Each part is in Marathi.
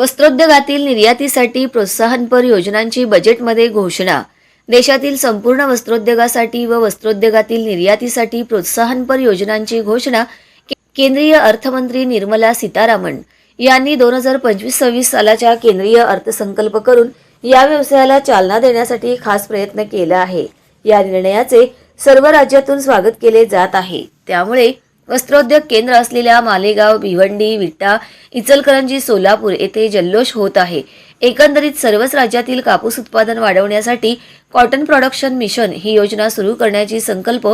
वस्त्रोद्योगातील निर्यातीसाठी प्रोत्साहनपर योजनांची बजेटमध्ये घोषणा. देशातील संपूर्ण वस्त्रोद्योगासाठी व वस्त्रोद्योगातील निर्यातीसाठी प्रोत्साहनपर योजनांची घोषणा के- केंद्रीय अर्थमंत्री निर्मला सीतारामन यांनी दोन हजार पंचवीस सव्वीस सालाच्या केंद्रीय अर्थसंकल्प करून या व्यवसायाला चालना देण्यासाठी खास प्रयत्न केला आहे. या निर्णयाचे सर्व राज्यातून स्वागत केले जात आहे. त्यामुळे वस्त्रोद्योग केंद्र असलेल्या मालेगाव भिवंडी विटा इचलकरंजी सोलापूर येथे जल्लोष होत आहे. एकंदरीत सर्वच राज्यातील कापूस उत्पादन वाढवण्यासाठी कॉटन प्रोडक्शन मिशन ही योजना सुरू करण्याची संकल्प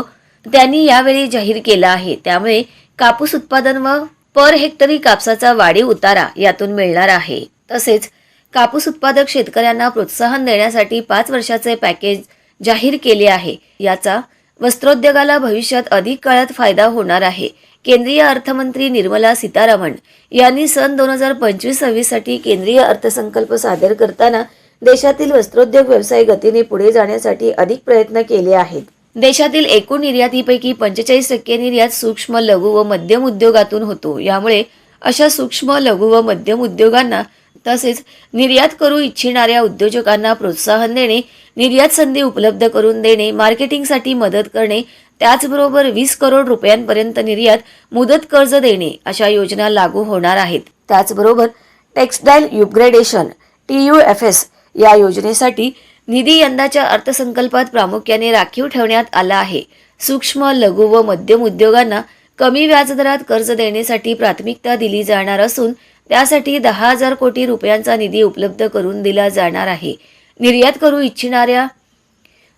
त्यांनी यावेळी जाहीर केला आहे. त्यामुळे कापूस उत्पादन व पर हेक्टरी कापसाचा वाढीव उतारा यातून मिळणार आहे. तसेच कापूस उत्पादक शेतकऱ्यांना प्रोत्साहन देण्यासाठी पाच वर्षाचे पॅकेज जाहीर केले आहे. याचा वस्त्रोद्योगाला भविष्यात अधिक काळात फायदा होणार आहे. केंद्रीय अर्थमंत्री निर्मला सीतारामन यांनी सन दोन हजार पंचवीस सव्वीससाठी केंद्रीय अर्थसंकल्प सादर करताना देशातील वस्त्रोद्योग व्यवसाय गतीने पुढे जाण्यासाठी अधिक प्रयत्न केले आहेत. देशातील एकूण निर्यातीपैकी पंचेचाळीस टक्के निर्यात सूक्ष्म लघु व मध्यम उद्योगातून होतो. यामुळे अशा सूक्ष्म लघु व मध्यम उद्योगांना तसेच निर्यात करू इच्छिणाऱ्या उद्योजकांना प्रोत्साहन देणे निर्यात संधी उपलब्ध करून देणे मार्केटिंगसाठी मदत करणे त्याचबरोबर वीस करोड रुपयांपर्यंत निर्यात मुदत कर्ज देणे अशा योजना लागू होणार आहेत. त्याचबरोबर textile upgradation T U F S या योजनेसाठी निधी यंदाच्या अर्थसंकल्पात प्रामुख्याने राखीव ठेवण्यात आला आहे. सूक्ष्म लघु व मध्यम उद्योगांना कमी व्याजदरात कर्ज देण्यासाठी प्राथमिकता दिली जाणार असून त्यासाठी दहा हजार कोटी रुपयांचा निधी उपलब्ध करून दिला जाणार आहे. निर्यात करू इच्छिणाऱ्या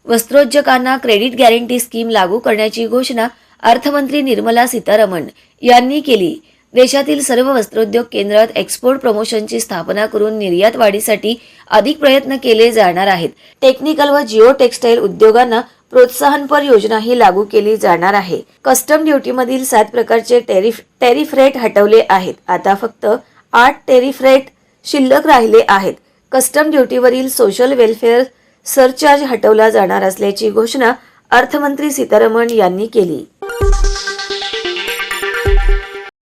वस्त्रोद्योगांना क्रेडिट गॅरंटी स्कीम लागू करण्याची घोषणा अर्थमंत्री निर्मला सीतारामन यांनी केली. देशातील सर्व वस्त्रोद्योग केंद्रात एक्सपोर्ट प्रमोशनची स्थापना करून निर्यात वाढीसाठी अधिक प्रयत्न केले जाणार आहेत. टेक्निकल व जिओ टेक्सटाईल उद्योगांना प्रोत्साहनपर योजनाही लागू केली जाणार आहे. कस्टम ड्युटीमधील सात प्रकारचे टेरिफ टेरिफ रेट हटवले आहेत. आता फक्त आठ टेरिफ रेट शिल्लक राहिले आहेत. कस्टम ड्युटीवरील सोशल वेलफेअर सरचार्ज हटवला जाणार असल्याची घोषणा अर्थमंत्री सीतारामन यांनी केली.